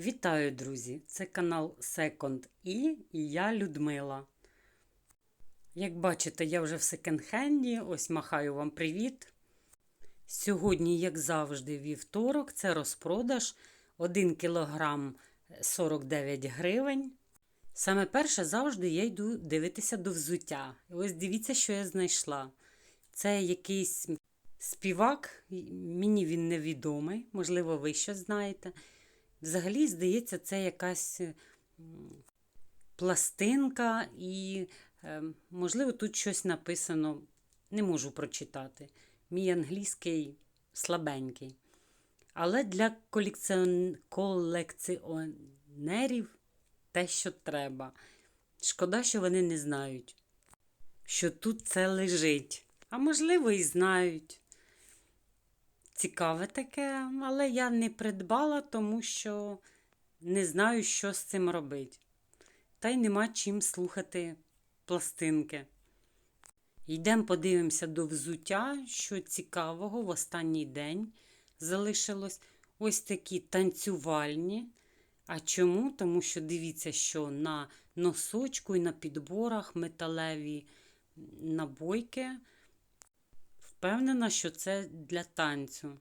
Вітаю, друзі! Це канал Second E і я Людмила. Як бачите, я вже в секонд-хенді, ось махаю вам привіт. Сьогодні, як завжди, вівторок, це розпродаж 1 кг 49 гривень. Саме перше завжди я йду дивитися до взуття. Ось дивіться, що я знайшла. Це якийсь співак, мені він невідомий, можливо, ви щось знаєте. Взагалі, здається, це якась пластинка, і, е, можливо, тут щось написано, не можу прочитати. Мій англійський слабенький. Але для колекціон... колекціонерів те, що треба. Шкода, що вони не знають, що тут це лежить. А можливо, і знають. Цікаве таке, але я не придбала, тому що не знаю, що з цим робити. Та й нема чим слухати пластинки. Йдемо подивимося до взуття, що цікавого в останній день залишилось ось такі танцювальні. А чому? Тому що дивіться, що на носочку і на підборах металеві набойки. Впевнена, що це для танцю.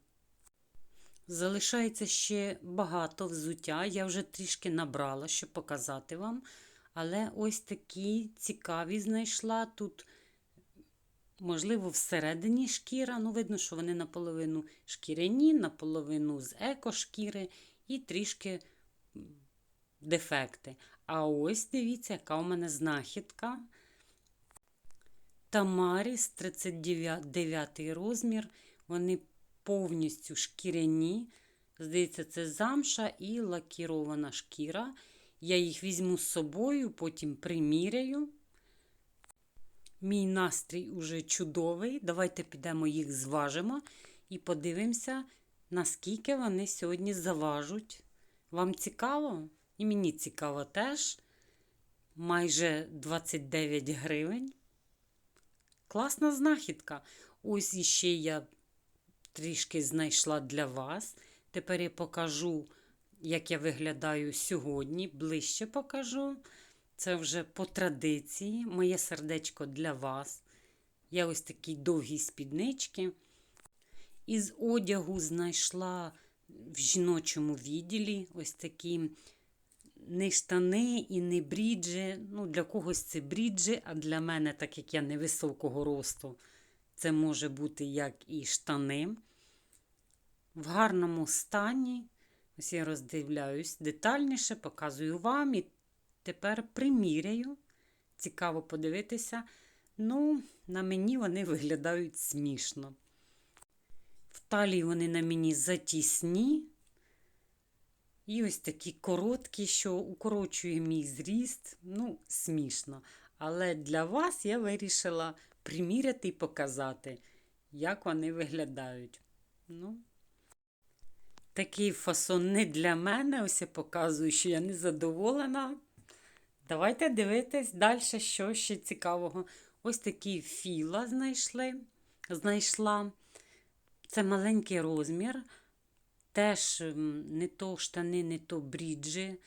Залишається ще багато взуття. Я вже трішки набрала, щоб показати вам. Але ось такі цікаві знайшла. Тут, можливо, всередині шкіра. Ну, видно, що вони наполовину шкіряні, наполовину з екошкіри і трішки дефекти. А ось дивіться, яка у мене знахідка. Тамаріс 39 розмір. Вони повністю шкіряні. Здається, це замша і лакірована шкіра. Я їх візьму з собою, потім приміряю. Мій настрій уже чудовий. Давайте підемо їх зважимо і подивимося, наскільки вони сьогодні заважуть. Вам цікаво? І мені цікаво теж. Майже 29 гривень. Класна знахідка. Ось іще я трішки знайшла для вас. Тепер я покажу, як я виглядаю сьогодні. Ближче покажу. Це вже по традиції, моє сердечко для вас. Я ось такі довгі спіднички. Із одягу знайшла в жіночому відділі ось такі не штани і не бріджі. Ну, Для когось це бріджі, а для мене, так як я невисокого росту, це може бути як і штани. В гарному стані. Ось я роздивляюсь детальніше, показую вам і тепер приміряю. Цікаво подивитися. Ну, на мені вони виглядають смішно. В талії вони на мені затісні. І ось такі короткі, що укорочує мій зріст. Ну, смішно. Але для вас я вирішила приміряти і показати, як вони виглядають. Ну, Такий фасон не для мене. Ось я показую, що я не задоволена. Давайте дивитись далі, що ще цікавого. Ось такі філа знайшли. знайшла. Це маленький розмір. Теж не то штани, не то бріджі.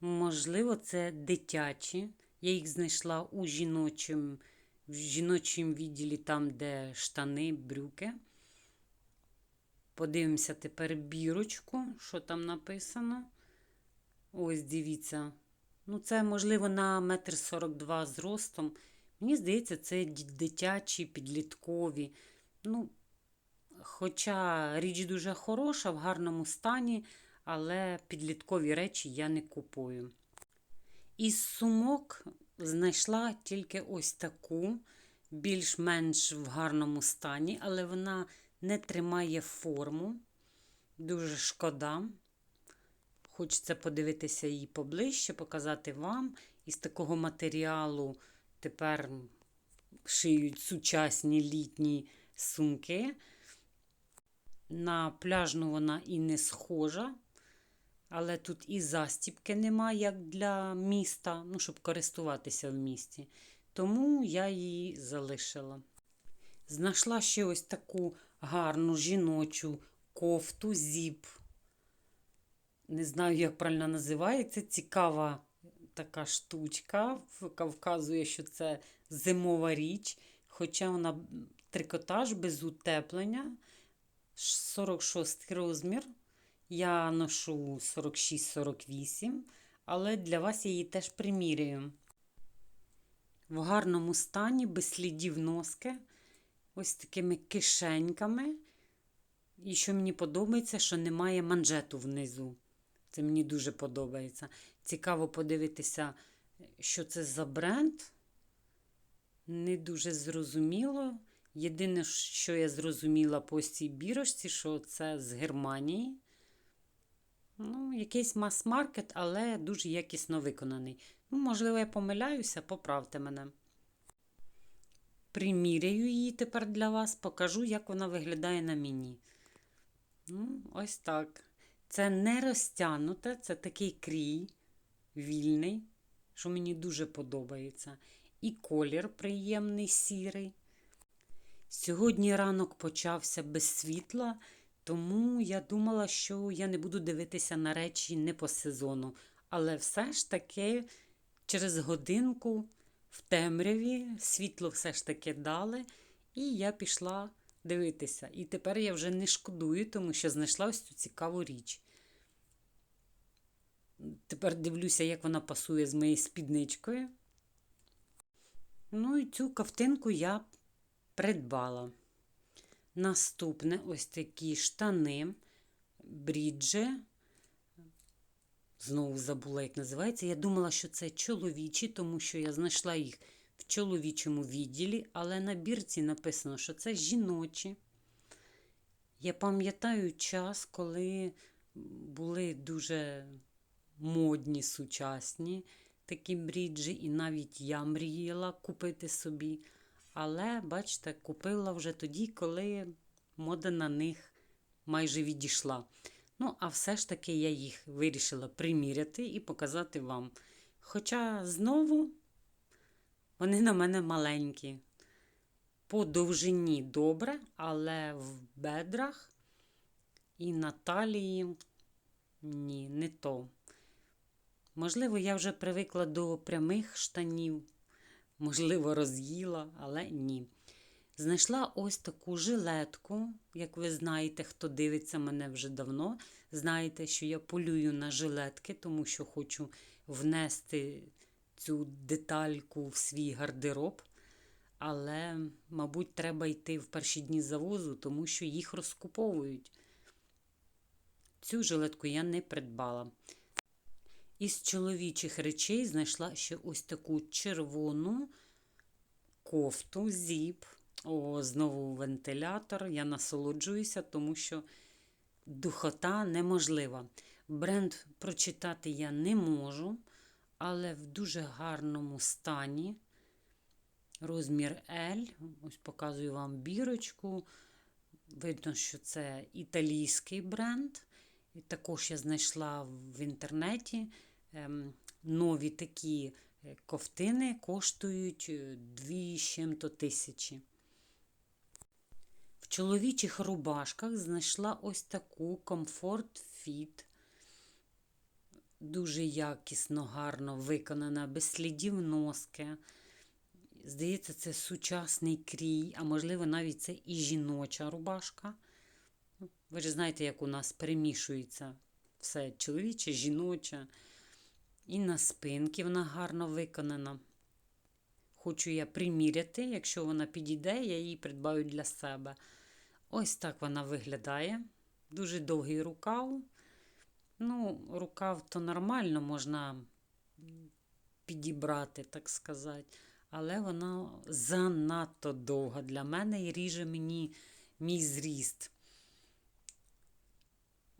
Можливо, це дитячі. Я їх знайшла у жіночому, в жіночому відділі, там, де штани, брюки. Подивимося тепер бірочку, що там написано. Ось дивіться. Ну, це, можливо, на 1,42 м зростом. Мені здається, це дитячі, підліткові. Ну, Хоча річ дуже хороша, в гарному стані, але підліткові речі я не купую. Із сумок знайшла тільки ось таку, більш-менш в гарному стані, але вона не тримає форму. Дуже шкода. Хочеться подивитися її поближче, показати вам. Із такого матеріалу тепер шиють сучасні літні сумки. На пляжну вона і не схожа, але тут і застіпки немає, як для міста, ну, щоб користуватися в місті. Тому я її залишила. Знайшла ще ось таку гарну жіночу кофту зіп. не знаю, як правильно називається, цікава така штучка, яка вказує, що це зимова річ, хоча вона трикотаж без утеплення, 46 розмір. Я ношу 46-48, але для вас я її теж приміряю. В гарному стані, без слідів носки, ось такими кишеньками. І що мені подобається, що немає манжету внизу. Це мені дуже подобається. Цікаво подивитися, що це за бренд. Не дуже зрозуміло. Єдине, що я зрозуміла по цій бірочці, що це з Германії. Ну, якийсь мас-маркет, але дуже якісно виконаний. Ну, можливо, я помиляюся, поправте мене. Приміряю її тепер для вас, покажу, як вона виглядає на мені. Ну, ось так. Це не розтягнуте, це такий крій вільний, що мені дуже подобається. І колір приємний сірий. Сьогодні ранок почався без світла, тому я думала, що я не буду дивитися на речі не по сезону. Але все ж таки через годинку в темряві світло все ж таки дали, і я пішла дивитися. І тепер я вже не шкодую, тому що знайшла ось цю цікаву річ. Тепер дивлюся, як вона пасує з моєю спідничкою. Ну і цю ковтинку я придбала. Наступне ось такі штани, бріджі. Знову забула, як називається. Я думала, що це чоловічі, тому що я знайшла їх в чоловічому відділі, але на бірці написано, що це жіночі. Я пам'ятаю час, коли були дуже модні, сучасні такі бріджі, і навіть я мріяла купити собі. Але, бачите, купила вже тоді, коли мода на них майже відійшла. Ну, а все ж таки я їх вирішила приміряти і показати вам. Хоча знову вони на мене маленькі. По довжині добре, але в бедрах і на талії ні, не то. Можливо, я вже привикла до прямих штанів, можливо, роз'їла, але ні. Знайшла ось таку жилетку, як ви знаєте, хто дивиться мене вже давно. Знаєте, що я полюю на жилетки, тому що хочу внести цю детальку в свій гардероб. Але, мабуть, треба йти в перші дні завозу, тому що їх розкуповують. Цю жилетку я не придбала. Із чоловічих речей знайшла ще ось таку червону кофту, зіп. О, знову вентилятор. Я насолоджуюся, тому що духота неможлива. Бренд прочитати я не можу, але в дуже гарному стані. Розмір L. Ось показую вам бірочку. Видно, що це італійський бренд. Також я знайшла в інтернеті нові такі е, ковтини коштують 2 чим-то тисячі. В чоловічих рубашках знайшла ось таку Comfort Fit. Дуже якісно, гарно виконана, без слідів носки. Здається, це сучасний крій, а можливо, навіть це і жіноча рубашка. Ви ж знаєте, як у нас перемішується все чоловіче, жіноче. І на спинки вона гарно виконана. Хочу я приміряти, якщо вона підійде, я її придбаю для себе. Ось так вона виглядає. Дуже довгий рукав. Ну, рукав то нормально можна підібрати, так сказати. Але вона занадто довга для мене і ріже мені мій зріст.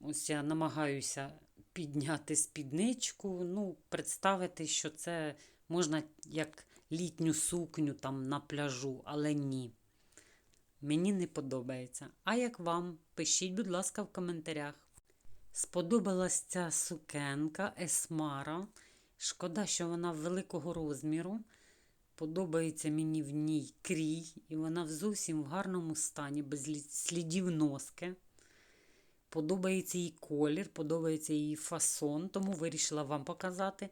Ось я намагаюся підняти спідничку, ну, представити, що це можна як літню сукню там на пляжу, але ні. Мені не подобається. А як вам? Пишіть, будь ласка, в коментарях. Сподобалась ця сукенка Есмара. Шкода, що вона великого розміру. Подобається мені в ній крій, і вона зовсім в гарному стані, без слідів носки. Подобається їй колір, подобається її фасон, тому вирішила вам показати.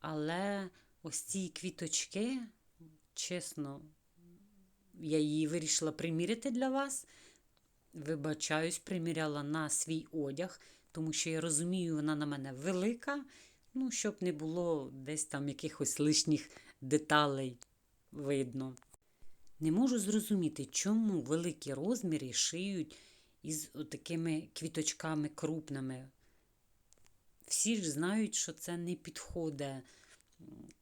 Але ось ці квіточки, чесно, я її вирішила приміряти для вас. Вибачаюсь, приміряла на свій одяг, тому що я розумію, вона на мене велика, ну, щоб не було десь там якихось лишніх деталей видно. Не можу зрозуміти, чому великі розміри шиють із такими квіточками крупними. Всі ж знають, що це не підходить.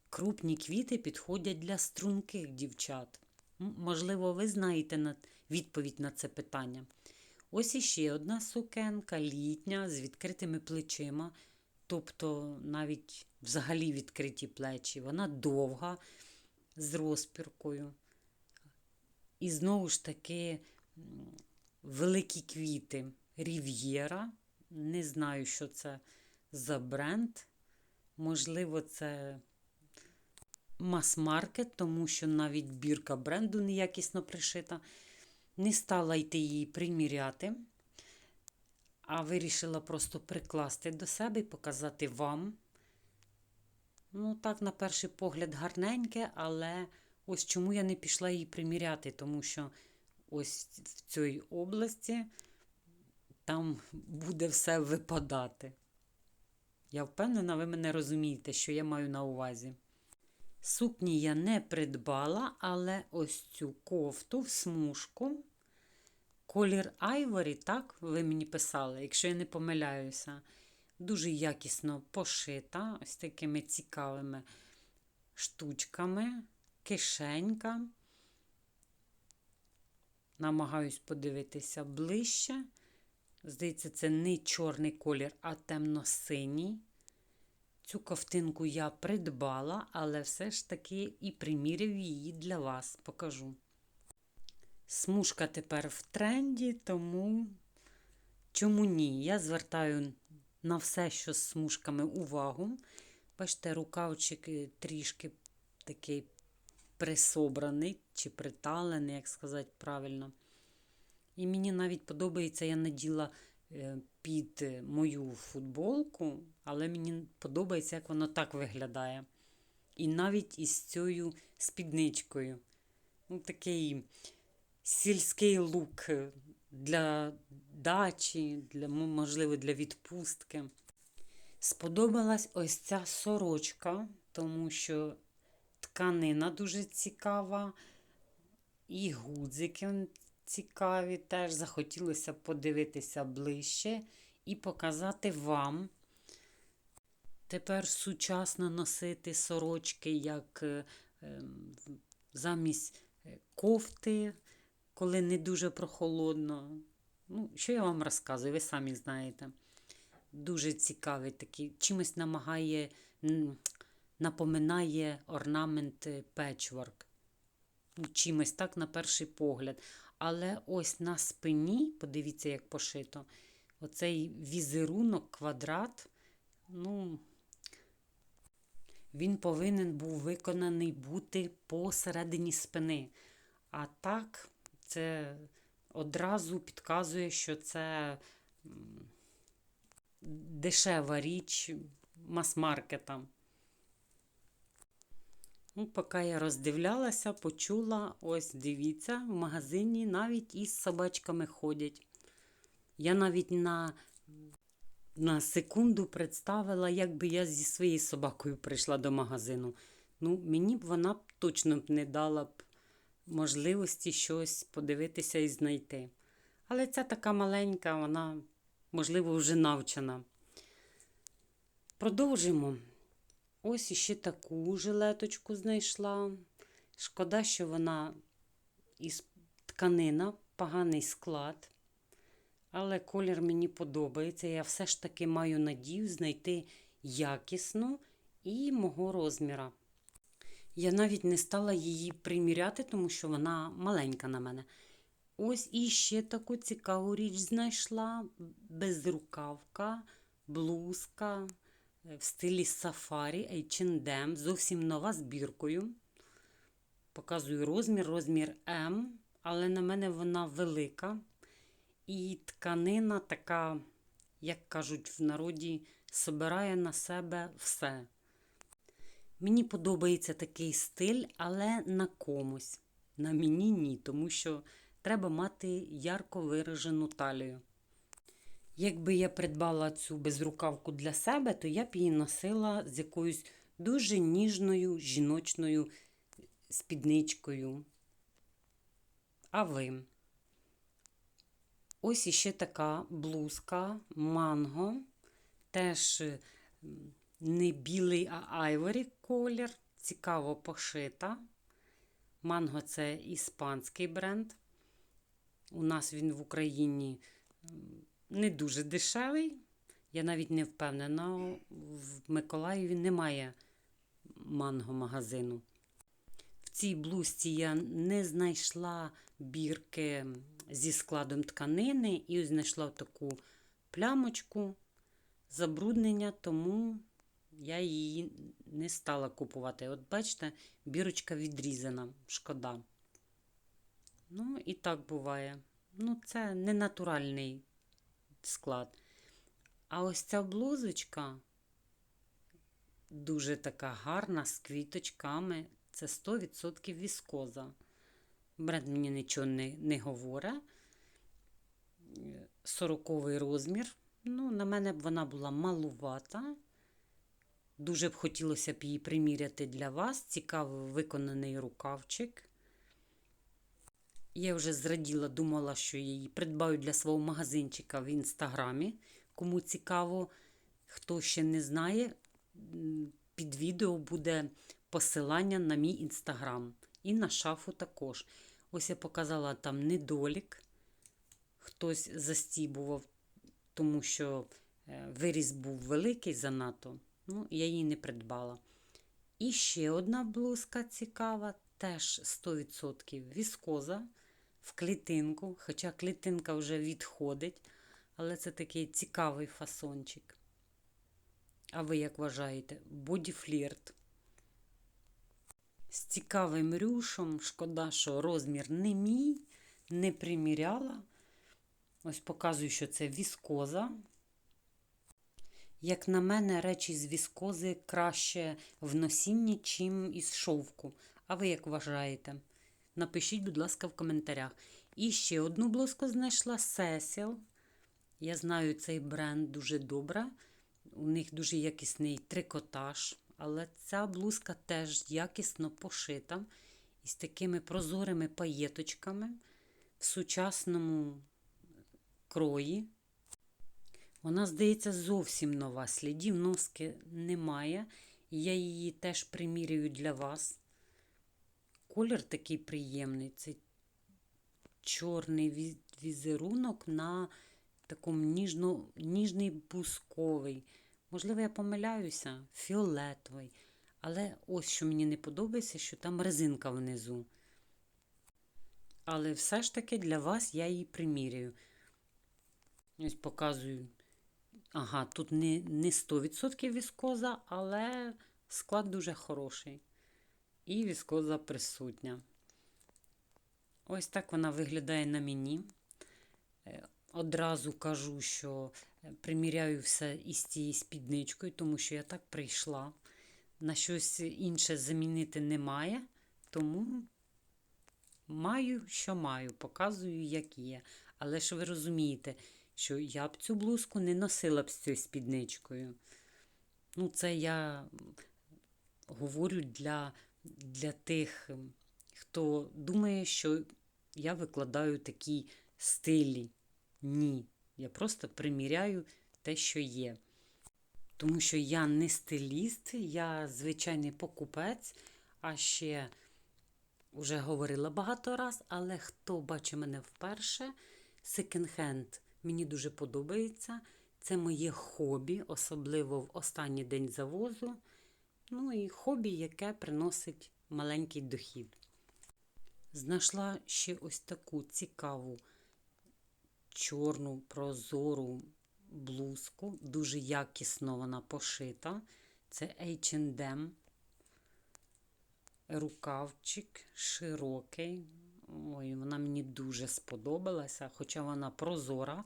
Крупні квіти підходять для струнких дівчат. Можливо, ви знаєте відповідь на це питання. Ось іще одна сукенка літня з відкритими плечима, тобто навіть взагалі відкриті плечі. Вона довга, з розпіркою. І знову ж таки великі квіти. Рів'єра. Не знаю, що це за бренд. Можливо, це мас-маркет, тому що навіть бірка бренду неякісно пришита. Не стала йти її приміряти, а вирішила просто прикласти до себе і показати вам. Ну, так, на перший погляд, гарненьке, але ось чому я не пішла її приміряти, тому що ось в цій області там буде все випадати. Я впевнена, ви мене розумієте, що я маю на увазі. Сукні я не придбала, але ось цю кофту в смужку. Колір Айворі, так, ви мені писали, якщо я не помиляюся. Дуже якісно пошита, ось такими цікавими штучками, кишенька. Намагаюсь подивитися ближче. Здається, це не чорний колір, а темно-синій. Цю ковтинку я придбала, але все ж таки і приміряв її для вас покажу. Смужка тепер в тренді, тому чому ні? Я звертаю на все, що з смужками увагу. Бачите, рукавчик е, трішки такий присобраний чи приталений, як сказати правильно. І мені навіть подобається, я наділа е, під мою футболку, але мені подобається, як воно так виглядає. І навіть із цією спідничкою. Ну, такий сільський лук е, для дачі, для, можливо, для відпустки. Сподобалась ось ця сорочка, тому що тканина дуже цікава, і гудзики цікаві теж. Захотілося подивитися ближче і показати вам. Тепер сучасно носити сорочки як е, ем, замість е, кофти, коли не дуже прохолодно. Ну, що я вам розказую, ви самі знаєте. Дуже цікавий такий. Чимось намагає, напоминає орнамент е, печворк. Чимось так на перший погляд. Але ось на спині, подивіться, як пошито, оцей візерунок, квадрат, ну, він повинен був виконаний бути посередині спини. А так, це одразу підказує, що це дешева річ мас-маркета. Ну, поки я роздивлялася, почула, ось дивіться, в магазині навіть із собачками ходять. Я навіть на, на секунду представила, як би я зі своєю собакою прийшла до магазину. Ну, мені б вона б точно б не дала б можливості щось подивитися і знайти. Але ця така маленька, вона, можливо, вже навчена. Продовжимо. Ось іще таку жилеточку знайшла. Шкода, що вона із тканина, поганий склад. Але колір мені подобається. Я все ж таки маю надію знайти якісну і мого розміра. Я навіть не стала її приміряти, тому що вона маленька на мене. Ось іще таку цікаву річ знайшла: безрукавка, блузка в стилі сафарі H&M, зовсім нова збіркою. Показую розмір, розмір М, але на мене вона велика. І тканина така як кажуть в народі, собирає на себе все. Мені подобається такий стиль, але на комусь. На мені ні, тому що треба мати ярко виражену талію. Якби я придбала цю безрукавку для себе, то я б її носила з якоюсь дуже ніжною жіночною спідничкою. А ви? Ось іще така блузка манго. Теж не білий, а айворі колір. Цікаво пошита. Манго це іспанський бренд. У нас він в Україні не дуже дешевий. Я навіть не впевнена, в Миколаєві немає манго-магазину. В цій блузці я не знайшла бірки зі складом тканини і знайшла таку плямочку забруднення, тому я її не стала купувати. От бачите, бірочка відрізана, шкода. Ну, і так буває. Ну, це не натуральний склад. А ось ця блузочка дуже така гарна, з квіточками. Це 100% віскоза. Бренд мені нічого не, не говорить. 40 розмір. Ну, на мене б вона була малувата. Дуже б хотілося б її приміряти для вас. Цікаво виконаний рукавчик. Я вже зраділа, думала, що її придбаю для свого магазинчика в інстаграмі. Кому цікаво, хто ще не знає, під відео буде посилання на мій інстаграм. І на шафу також. Ось я показала там недолік. Хтось застібував, тому що е, виріз був великий занадто. Ну, я її не придбала. І ще одна блузка цікава, теж 100% віскоза клітинку, хоча клітинка вже відходить, але це такий цікавий фасончик. А ви як вважаєте? Боді-флірт. З цікавим рюшом. Шкода, що розмір не мій, не приміряла. Ось показую, що це віскоза. Як на мене, речі з віскози краще в носінні, чим із шовку. А ви як вважаєте? Напишіть, будь ласка, в коментарях. І ще одну блузку знайшла Cecil. Я знаю цей бренд дуже добре. У них дуже якісний трикотаж, але ця блузка теж якісно пошита із такими прозорими паєточками в сучасному крої. Вона, здається, зовсім нова. Слідів носки немає. Я її теж примірюю для вас. Колір такий приємний. Це чорний візерунок на такому ніжно, ніжний бусковий. Можливо, я помиляюся, фіолетовий. Але ось що мені не подобається, що там резинка внизу. Але все ж таки для вас я її примірюю. Ось показую. Ага, тут не, не 100% віскоза, але склад дуже хороший. І віскоза присутня. Ось так вона виглядає на мені. Е, Одразу кажу, що е, приміряю все із цією спідничкою, тому що я так прийшла. На щось інше замінити немає, тому маю, що маю, показую, як є. Але ж ви розумієте, що я б цю блузку не носила б з цією спідничкою. Ну, це я говорю для, для тих, ем, хто думає, що я викладаю такі стилі. Ні. Я просто приміряю те, що є. Тому що я не стиліст, я звичайний покупець, а ще вже говорила багато раз, але хто бачить мене вперше, секонд-хенд мені дуже подобається. Це моє хобі, особливо в останній день завозу. Ну і хобі, яке приносить маленький дохід. Знайшла ще ось таку цікаву чорну прозору блузку. Дуже якісно вона пошита. Це H&M. Рукавчик широкий. Ой, вона мені дуже сподобалася, хоча вона прозора,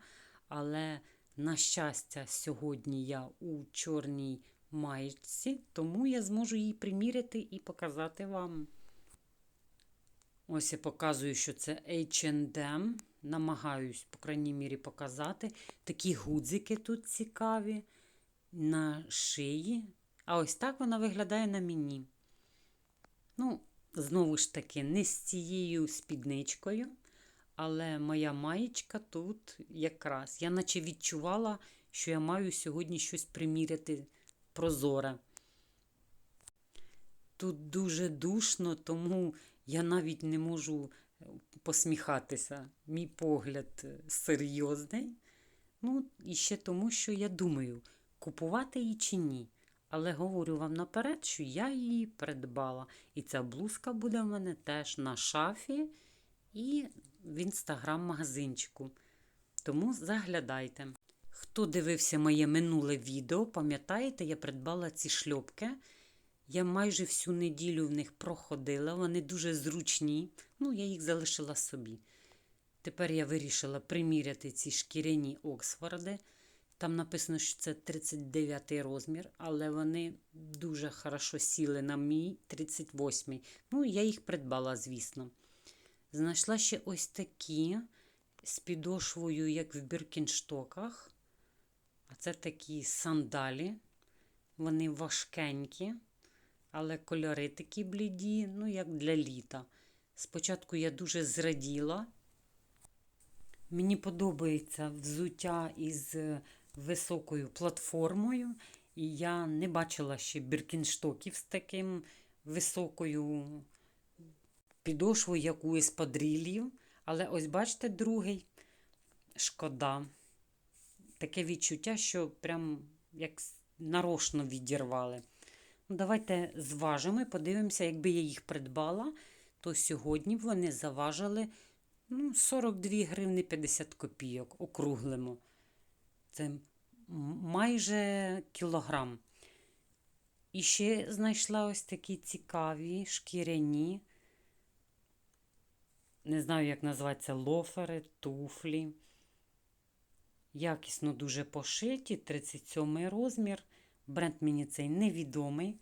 але На щастя, сьогодні я у чорній маєчці, тому я зможу її приміряти і показати вам. Ось я показую, що це H&M. Намагаюсь, по крайній мірі, показати. Такі гудзики тут цікаві на шиї. А ось так вона виглядає на мені. Ну, знову ж таки, не з цією спідничкою, але моя маєчка тут якраз. Я наче відчувала, що я маю сьогодні щось приміряти прозоре. Тут дуже душно, тому я навіть не можу посміхатися. Мій погляд е, серйозний. Ну, і ще тому, що я думаю, купувати її чи ні. Але говорю вам наперед, що я її придбала. І ця блузка буде в мене теж на шафі і в інстаграм-магазинчику. Тому заглядайте. Хто дивився моє минуле відео, пам'ятаєте, я придбала ці шльопки. Я майже всю неділю в них проходила, вони дуже зручні. Ну, я їх залишила собі. Тепер я вирішила приміряти ці шкіряні Оксфорди. Там написано, що це 39 розмір, але вони дуже хорошо сіли на мій 38. Ну, я їх придбала, звісно. Знайшла ще ось такі з підошвою, як в біркінштоках. Це такі сандалі. Вони важкенькі, але кольори такі бліді, ну, як для літа. Спочатку я дуже зраділа. Мені подобається взуття із високою платформою, і я не бачила ще біркінштоків з таким високою підошвою, як у еспадрилів. Але ось бачите, другий шкода. Таке відчуття, що прям як нарочно відірвали. Ну, Давайте зважимо і подивимося, якби я їх придбала, то сьогодні вони заважили ну, 42 гривни 50 копійок, округлимо. Це майже кілограм. І ще знайшла ось такі цікаві шкіряні. Не знаю, як називаються лофери, туфлі. Якісно дуже пошиті, 37 розмір. Бренд мені цей невідомий.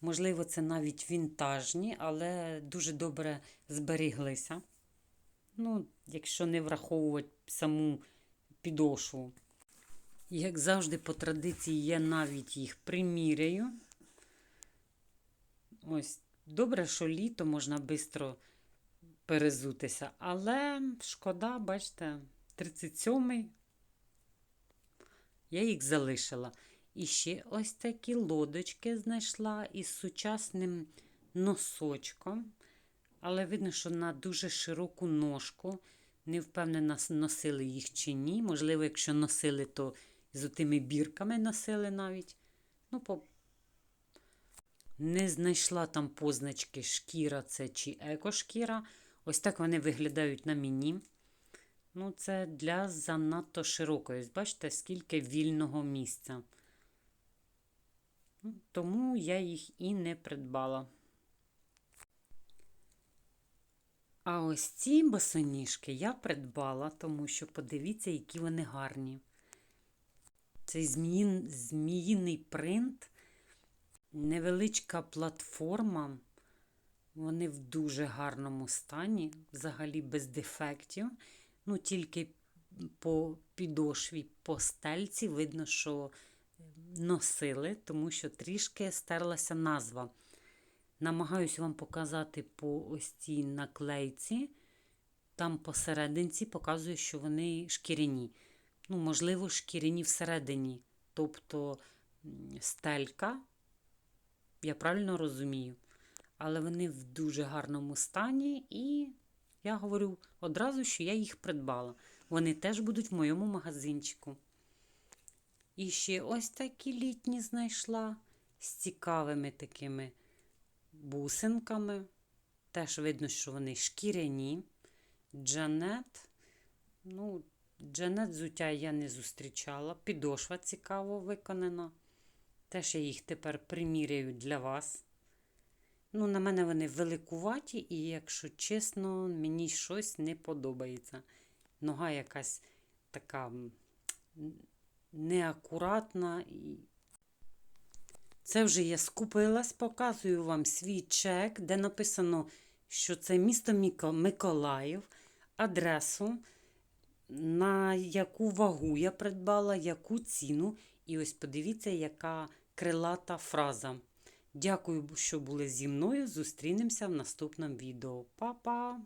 Можливо, це навіть вінтажні, але дуже добре зберіглися. Ну, якщо не враховувати саму підошву. Як завжди, по традиції, я навіть їх приміряю. Ось, добре, що літо можна швидко перезутися. Але шкода, бачите, 37-й. Я їх залишила. І ще ось такі лодочки знайшла із сучасним носочком. Але видно, що на дуже широку ножку. Не впевнена, носили їх чи ні. Можливо, якщо носили, то з тими бірками носили навіть. Ну, по... Не знайшла там позначки шкіра це чи екошкіра. Ось так вони виглядають на мені. Ну, це для занадто широкої. Бачите, скільки вільного місця. Ну, Тому я їх і не придбала. А ось ці босоніжки я придбала, тому що подивіться, які вони гарні. Цей зміїн, зміїний принт, невеличка платформа. Вони в дуже гарному стані, взагалі без дефектів. Ну, тільки по підошві, по стельці видно, що носили, тому що трішки стерлася назва. Намагаюся вам показати по ось цій наклейці. Там посерединці показує, що вони шкіряні. Ну, можливо, шкіряні всередині. Тобто стелька, я правильно розумію, але вони в дуже гарному стані, і я говорю одразу, що я їх придбала. Вони теж будуть в моєму магазинчику. І ще ось такі літні знайшла з цікавими такими бусинками. Теж видно, що вони шкіряні. Джанет. Ну, Джанет зуття я не зустрічала. Підошва цікаво виконана. Теж я їх тепер приміряю для вас. Ну, На мене вони великуваті, і, якщо чесно, мені щось не подобається. Нога якась така неакуратна. Це вже я скупилась, показую вам свій чек, де написано, що це місто Миколаїв, адресу, на яку вагу я придбала, яку ціну. І ось подивіться, яка крилата фраза. Дякую, що були зі мною. Зустрінемося в наступному відео. Па-па!